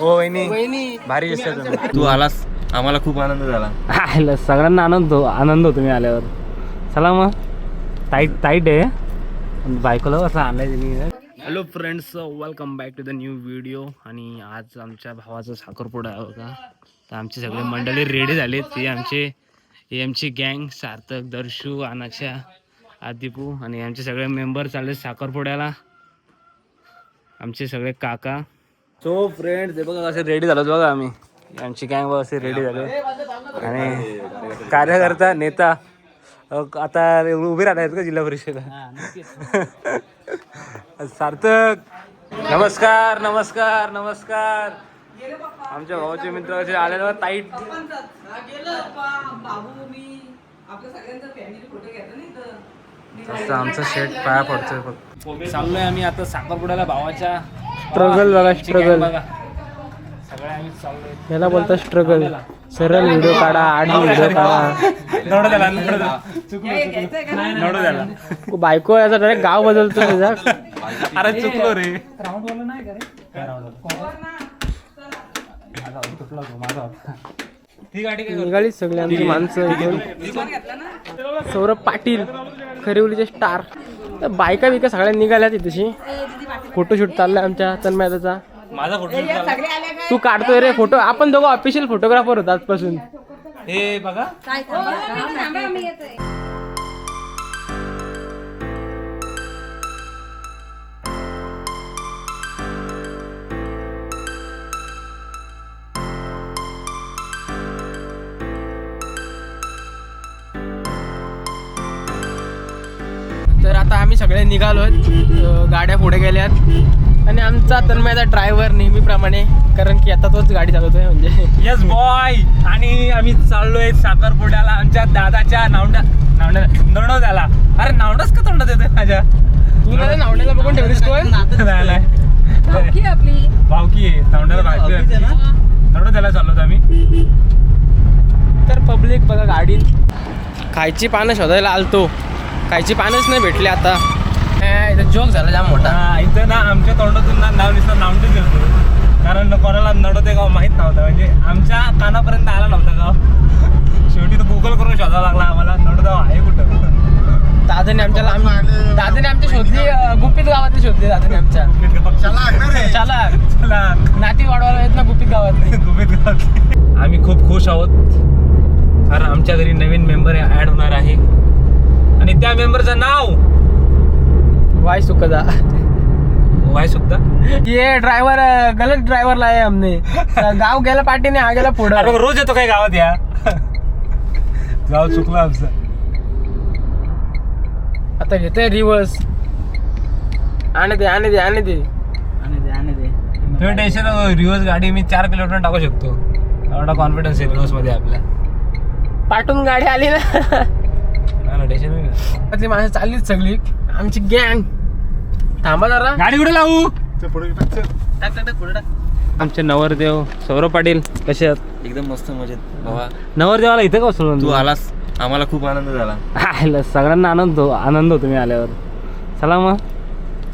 हो वहिनी. भारी दिसत तू आलास आम्हाला खूप आनंद झाला. आयला सगळ्यांना आनंद हो आनंद होतो मी आल्यावर. चला मग. टाईट टाईट आहे बायकोला कसं आणलाय त्यांनी hello friends welcome back to the new video आणि आज आमच्या भावाचा साखरपुडा आहे होता तर आमचे सगळे मंडळी रेडी झालेत. ते आमचे हे आमची गँग सार्थक दर्शू अनाक्षा आदिपू आणि आमचे सगळे मेंबर चालले साखरपुड्याला. आमचे सगळे काका. सो फ्रेंड्स हे बघा कसे रेडी झालो बघा आम्ही. आमची गँग बघा असे रेडी झाले. आणि कार्यकर्ता नेता आता उभे राहत आहेत का जिल्हा परिषद? सार्थक नमस्कार नमस्कार नमस्कार. आमच्या भावाचे मित्र असे आल्यावर ताईट आमचा शेट पाया पडतोय फक्त चाललोय आम्ही आता साखरपुड्याला भावाच्या स्ट्रगल बघा स्ट्रगल बघा. सगळे आम्ही चाललोय. याला बोलतात स्ट्रगल सरळ व्हिडिओ काढा आडवी व्हिडिओ काढा. बायको याचा डायरेक्ट गाव बदलतो त्याचा अरे चुकलो रे. ती गाडी काय निघाली सगळी आमची माणसं सौरभ पाटील खरिवलीचे स्टार तर बायका बिका सगळ्या निघाल्या तिथेशी फोटोशूट चाललाय आमच्या तन्मयाचा माझा फोटो तू काढतोय रे फोटो. आपण दोघं ऑफिशियल फोटोग्राफर होतो आजपासून. हे बघा. सगळे निघालो गाड्या पुढे गेल्यात. आणि आमचा तन्मयाचा ड्रायव्हर नेहमीप्रमाणे कारण की आता तोच गाडी चालवतोय म्हणजे. येस बॉय आणि आम्ही चाललोय साखरपुड्याला. आमच्या दादाच्या नावंडा नावंडा नवडोद्याला अरे नावडाच का तोंडात येतोय माझ्या? तू ना नावड्याला बघून ठेवलीस कोण नाही, नाही. भावकी आहे. नावड्याला आहे आमची. नवडोद्याला चाललो आम्ही. तर पब्लिक बघा गाडीत. खायची पानं शोधायला आलतो. खायची पानच नाही भेटली आता. जोक झाला जाम मोठा. हा, इथं ना आमच्या तोंडातून ना नाव नुसतं नावडेच येतो कारण कोणाला नडोदे गाव माहीत नव्हतं. म्हणजे आमच्या कानापर्यंत आला नव्हता गाव. शेवटी तो गुगल करून शोधावा लागला आम्हाला नडोदा आहे कुठं दादाने आमच्याला आम- दादाने आमची शोधली गुपित गावातली शोधली दादाने आमच्या. चला चला नाती वाढवायला येत ना गुपित गावातली. गुपित गावातली. आम्ही खूप खुश आहोत. कारण आमच्या घरी नवीन मेंबर ऍड होणार आहे. आणि त्या मेंबरचं नाव वाय सुकदा वाय सुद्धा ये ड्रायव्हर गलत ड्रायव्हर लाय हमने. गाव गेला पाठीने हा गेला पुढं. रोज येतो काय गावात या? गाव चुकला आमचं. आता घेतोय रिवर्स आणि दे आणि दे आणि दे. तुम्ही टेन्शन रिव्हर्स गाडी मी चार किलोमीटर टाकू शकतो. एवढा कॉन्फिडन्स आहे रिव्हर्समध्ये आपल्या पाठून गाडी आली ना. नाही ना टेन्शन त्यातली माणसं चाललीच सगळी. आमची गँग. थांबा जरा. गाडी कुठे लावू? आमचे नवरदेव सौरभ पाटील कसे आहात? एकदम मस्त मजेत. बाबा नवरदेवाला इथं का बसवलं तू आलास. आम्हाला खूप आनंद झाला. आयला सगळ्यांना आनंद हो आनंद होतो मी आल्यावर. चला मग.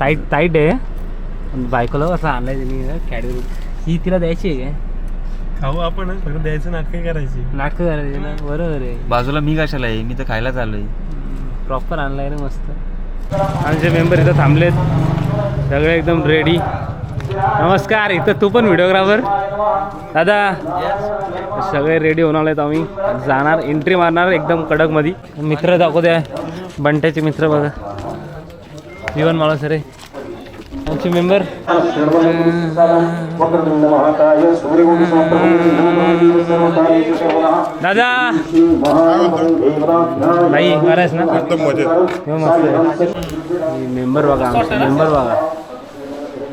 टाईट टाईट आहे बायकोला कसं आणलाय त्यांनी कॅडबरी ही तिला द्यायची आहे काय? खाऊ आपण फक्त द्यायचं नाटक करायची. नाटकं करायची ना? बरोबर आहे. बाजूला मी कशाला आहे? मी तर खायला चाललोय. प्रॉपर आणलाय ना मस्त. आमचे मेंबर इथं थांबलेत. सगळे एकदम रेडी नमस्कार इथं तू पण व्हिडिओग्राफर दादा सगळे रेडी होणार आहेत आम्ही. जाणार एंट्री मारणार एकदम कडकमध्ये. मित्र दाखवते द्या. बंट्याचे मित्र बघा. जीवन मला सर आमचे मेंबर दादा. नाही बरंच ना. मेंबर बघा मेंबर बघा.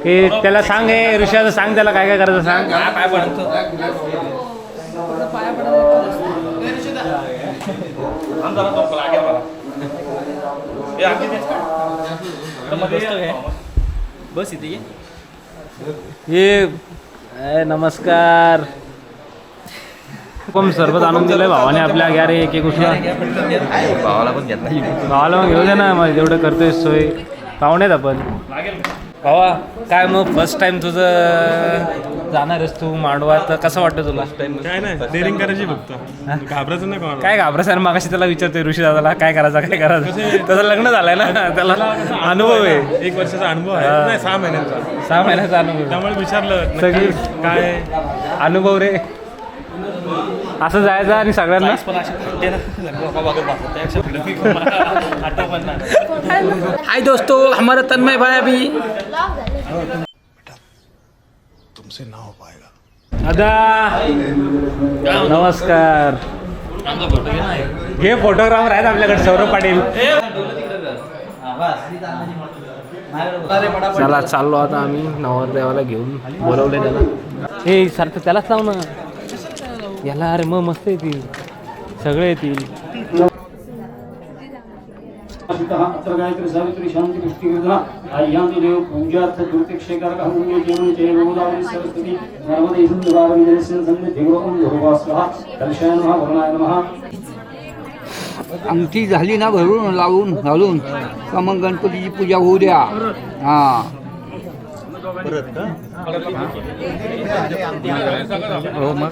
ते त्याला सांग हे ऋषाचं सांग त्याला काय काय करायचं सांग. काय बस इथे ये. ए, नमस्कार. पण सरबत आणून दिलंय भावाने आपल्या घ्या रे एक एक उठला भावाला पण घेतला. भावाला मग घेऊ दे ना मग जेवढं करतोय सोय. पाहुण्यात आपण. भावा काय मग फर्स्ट टाइम तुझं जाणार आहेस तू मांडवा? तर कसं वाटतं तुला? काय नाही डेअरिंग करायची फक्त. घाबरायचं नाही कोणाला काय घाबरायचं? आणि मागाशी त्याला विचारतोय ऋषी दादाला काय करायचं? काय करायचं? त्याचं लग्न झालंय ना? त्याला अनुभव आहे एक वर्षाचा अनुभव आहे. नाही सहा महिन्याचा. सहा महिन्याचा अनुभव. त्यामुळे विचारलं सगळी काय? अनुभव रे. असं जायचं आणि सगळ्यांना? हाय दोस्तो हमारा तन्मय भाई अभी. दादा! नमस्कार. हे फोटोग्राफर आहेत आपल्याकडे सौरभ पाटील. चला चाललो आता आम्ही. नवरदेवाला घेऊन बोलवले त्याला. हे सारखं त्यालाच लाव ना. याला अरे मग मस्त येतील. सगळे येतील. अत्र गायत्री सावित्री शांती पुष्टिकृता देव पूजार्थ दुर्तिक्षेकारक हमुन्य जीवन जय गोदावरी सरस्वती नर्मदे सिंधु कावेरी जलस्मिन् सन्निधि गुरुकुल धोवास्वः दर्शयाय नमः वरुणाय नमः। अंगठी झाली ना भरून लावून घालून का मग गणपतीची पूजा होऊ द्या. हा. हो मग.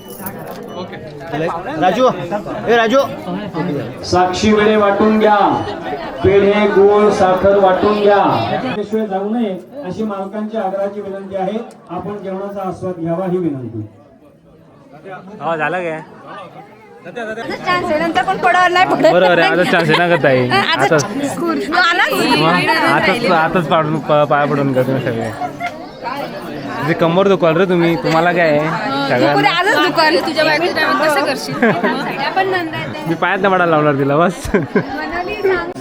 पडल्याशिवाय नाही. साक्षी वेळे वाटून घ्या. पेढे गोळ साखर वाटून घ्या. त्याशिवाय जाऊ नये अशी मालकांची आग्रहाची विनंती आहे. आपण जेवणाचा आस्वाद घ्यावा ही विनंती. हो झालं काय? चान्स आहे. नंतर पण पडावर नाही पडत बरोबर आहे. आता चान्स आहे ना का ताई? आता मग आताच आताच पाडून पाया पडून का तुम्ही सगळे? तुझे कंबर दुखाल रे तुम्ही. तुम्हाला काय आहे? सगळ्यांना. आजच दुकान तुझ्या बायकोच्या टायमात कसं करशील? आपण नंदा मी पायात नाही पडायला लावणार तिला बस.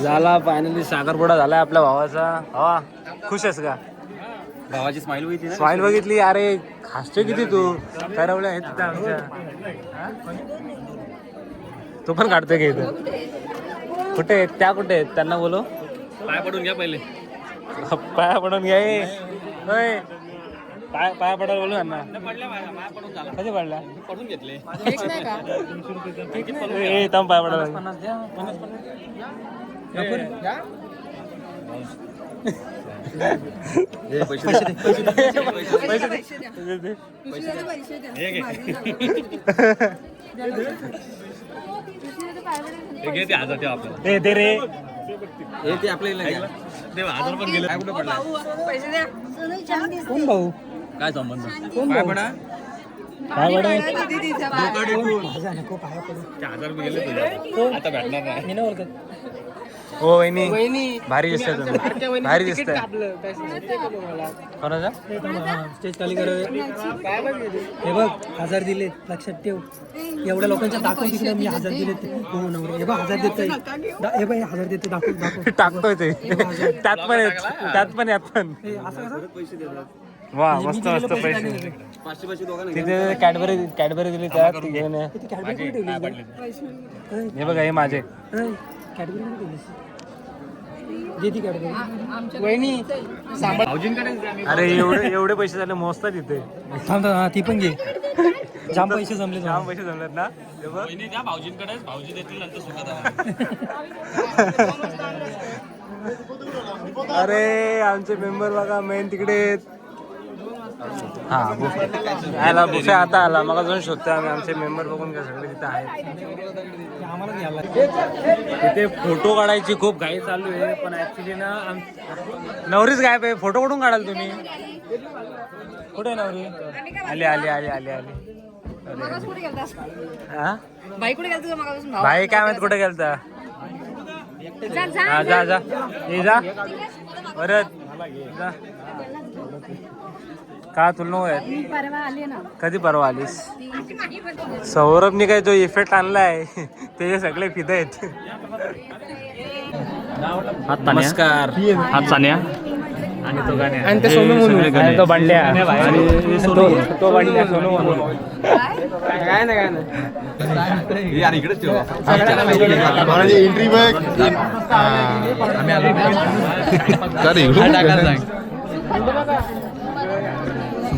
झाला फायनली साखरपुडा झालाय आपल्या भावाचा. भावा खुश आहेस का? भावाची स्माईल होती स्माईल बघितली अरे हसतो किती तू? ठरवलं आहे तिथं आमच्या. हा? तो पण काढतोय का इथं. कुठे आहेत? त्या कुठे आहेत? त्यांना बोलो पाय पडून घ्या पहिले. पाया पडून घ्या. होय. पाय पाया पडायला बोलू यांना. कधी पडल्या पडून घेतले ए थांब पाया पडायला ए दे रे. हे ते. ते हजार पण गेले. काय कुठं पडला काय संबंध काय पडा. काय पडा. आता भेटणार नाही. हो वहिनी. भारी दिसतंय तुम्ही. भारी दिसतंय. कोणाचा? स्टेज खाली कर. हे बघ हजार दिले लक्षात ठेव. एवढ्या लोकांच्या दाखव तिकडे मी हजार दिले ते. हो नवरा. हे बघ हजार देतोय. दा- हे बघ हे हजार देते दाखव दाखव. टाकतोय ते. त्यात पण त्यात पण यात पण. असं कसं? वा मस्त मस्त पैसे तिथे कॅडबरी कॅडबरी दिली त्यात ती घेऊन ये. हे बघा हे माझे. अरे एवढे एवढे पैसे झाले मोजतात तिथे. थांब थांब हा ती पण घे. जाम पैसे जमले जाम पैसे जमलेत ना? हे बघ. अरे आमचे मेंबर बघा मेन तिकडे आहेत. हा आला बुफे आता आला मग अजून शोधतोय आम्ही. आमचे मेंबर बघून का सगळे तिथे आहेत. तिथे फोटो काढायची खूप घाई चालू आहे पण ऍक्च्युली ना नवरीच गायब आहे. फोटो कुठून काढाल तुम्ही? कुठे नवरी? आली आली आली आली आली. बाई कुठे काय माहीत कुठे गेलता? जा जा. हा जा जा. ये जा. परत. जा. का तुला नको आहेत मी परवा आले ना. कधी परवा आलीस? सौरभने काय जो इफेक्ट आणलाय ते सगळे फिदा आहेत. नमस्कार. हात सान्या आणि तो गाण्या. आणि ते सोनू म्हणून. आणि तो बंड्या. आणि तो- तो बंड्या सोनू म्हणून. काय? नाही काय नाही. यार इकडेच ठेवा.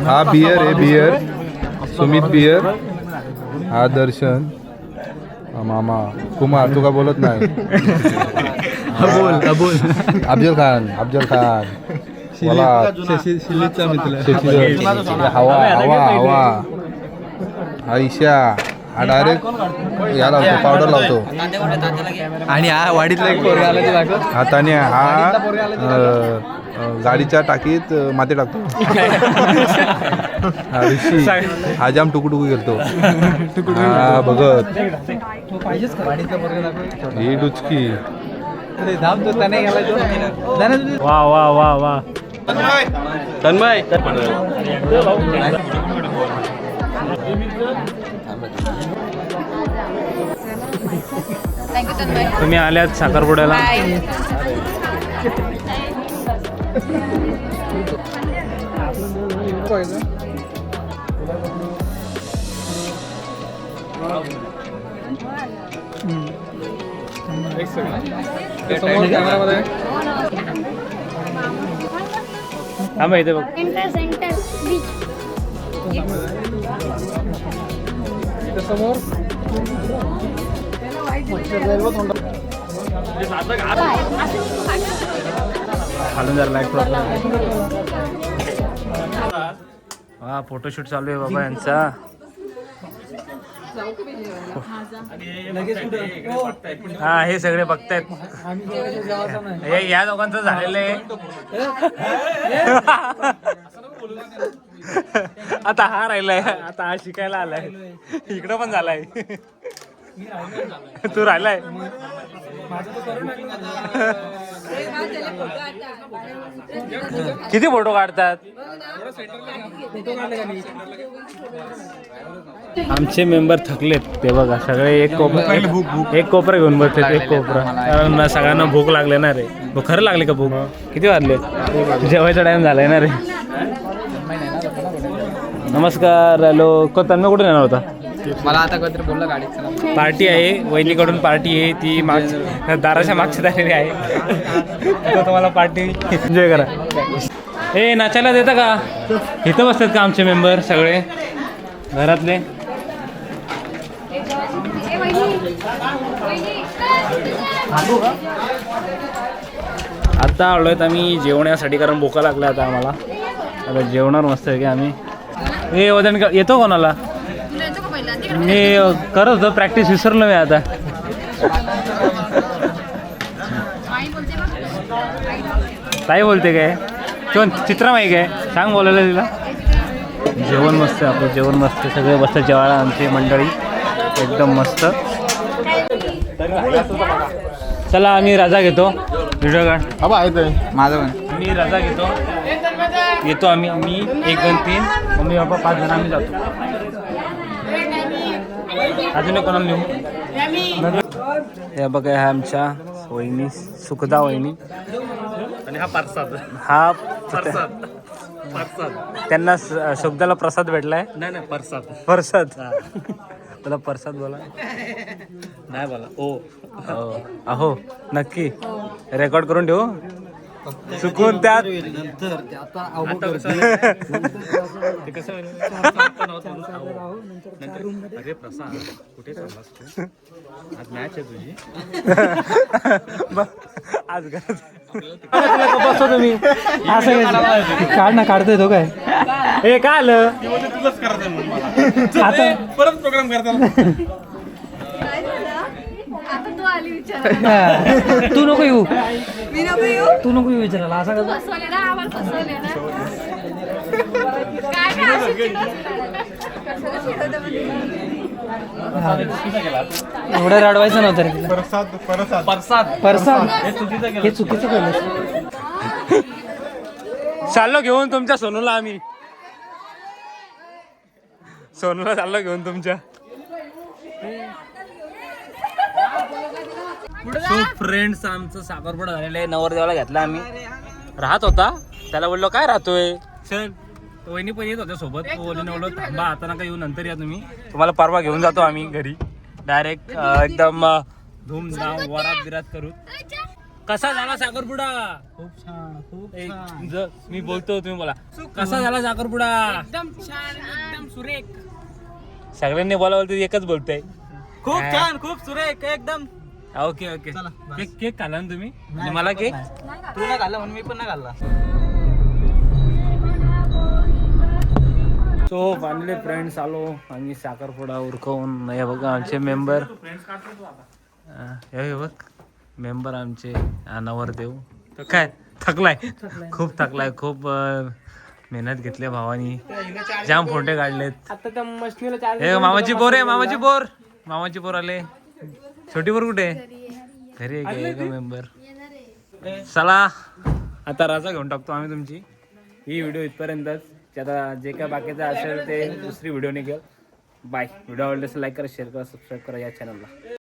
हा बियर आहे बियर सुमित बियर हा दर्शन हा मामा कुमार तुका बोलत नाही अबोल अबोल अफजल खान अफजल खान बोला शिलीचा मित्र. हवा हवा हवा हा ईशा हा डायरेक्ट या लावतो पावडर लावतो. आणि हा वाडीतला एक पोरगा आला ते दाखव. हाताने हा गाडीच्या टाकीत माती टाकतो. हा ऋषी. हा जाम टुकू घेतो हा भगत ही डुचकी वा वा वा वा. तन्मय. तन्मय. तुम्ही आल्यात साखरपुड्याला. थांबा इथे बघ. समोर. खालून जर लाइट हा फोटोशूट चालू आहे बाबा यांचा. हा हे सगळे बघतायत. हे या दोघांचं झालेलं आहे. आता हा राहिलाय आता हा शिकायला आलाय. इकडं पण झालाय. तू राहिलाय? किती फोटो काढतात? आमचे मेंबर थकलेत ते बघा सगळे एक कोपरा एक कोपरा घेऊन बसलेत एक कोपरा. कारण सगळ्यांना भूक लागले ना रे. भूक खरं लागली का भूक? किती वाजले? जेवायचा टाइम झालाय ना रे. नमस्कार हॅलो. को तन्मय कुठून येणार होता? मला आता कधीतरी बोललं गाडीत पार्टी आहे वहिनीकडून पार्टी आहे ती माग दाराच्या मागच्या झालेली आहे. तुम्हाला पार्टी एन्जॉय करा. ए नाचायला देता का? इथं बसतात का आमचे मेंबर सगळे? घरातले? आता आहेत आम्ही जेवण्यासाठी कारण भोका लागल्या आता आम्हाला. आता जेवणार मस्त आहे की आम्ही. ए वजन येतो कोणाला तुला येतो का पहिला तिकडे मी करत होतो प्रॅक्टिस विसरलो मी आता. आई बोलते काय? बोलते काय कोण चित्रा माही काय? सांग बोलायला तिला. जेवण मस्त आहे आपलं जेवण मस्त आहे. सगळे बसतात जेवायला आमची मंडळी. एकदम मस्त. चला आम्ही रजा घेतो. व्हिडिओ काढ. माझं पण. मी रजा घेतो. येतो आम्ही मी एक दोन तीन. मम्मी बाबा पाच जण आम्ही जातो. अजून कोणाला नेऊ हे बघा ह्या आमच्या वहिनी सुखदा वहिनी. आणि हा पारसाद हा परसाद परसाद त्यांना सुखदाला प्रसाद भेटलाय. नाही नाही परसाद प्रसाद तुला प्रसाद बोला. नाही बोला. ओ. हो. अहो नक्की. रेकॉर्ड करून ठेवू? चुकून त्यात आता. नंतर, अरे प्रसाद कुठे चाललास तू? आज मॅच आहे तुझी. आज बसतो तुम्ही असं काढ ना काढतोय तो काय? हे काय आलं? आता परत प्रोग्राम करता आता तू आली विचार नको येऊ. तू नको येऊ विचारायला असं म्हणजे? एवढं रडवायचं नव्हतं रे तिला. परसाद हे चुकीचं केलं. चाललो घेऊन तुमच्या सोनूला आम्ही. सोनूला चाललो घेऊन तुमच्या. सो फ्रेंड्स आमचं साखरपुडा झालेलं आहे. नवरदेवाला घेतला आम्ही. राहत होता. त्याला बोललो काय राहतोय? सर वहिनी पण येत होत्या सोबत. बोललो थांबा आता नका येऊ नंतर या तुम्ही. तुम्हाला परवा घेऊन जातो आम्ही घरी. डायरेक्ट एकदम धूमधाम वरात बिरात करू. कसा झाला साखरपुडा? खूप छान खूप मी बोलतो तुम्ही बोला. कसा झाला साखरपुडा? एकदम छान एकदम सुरेख. सगळ्यांनी बोलावलं ते एकच बोलतोय. खूप छान खूप सुरेख एकदम. Okay okay. केक केक खाल्ला ना तुम्ही? आणि मला केक? तू नाही खाल्ला म्हणून मी पण नाही खाल्ला. सो फायनली फ्रेंड्स आलो आम्ही साखरपुडा उरकवून. हे बघा आमचे मेंबर हे बघ मेंबर आमचे हा, नवरदेव तो काय? थकलाय. खूप थकलाय. खूप अं, मेहनत घेतली भावानी. जाम फोटे काढलेत. आता त्या मशनीला चार्ज हे मामाची बोर आहे मामाची बोर मामाची बोर आले. छोटी बोर कुठे? घरी आहे. का मेंबर चला आता रजा घेऊन टाकतो आम्ही तुमची. ही व्हिडिओ इथपर्यंतच. आता जे काय बाकीचं असेल ते दुसरी व्हिडिओ निघेल बाय व्हिडिओ आवडल्यास लाईक करा शेअर करा सबस्क्राईब करा या चॅनलला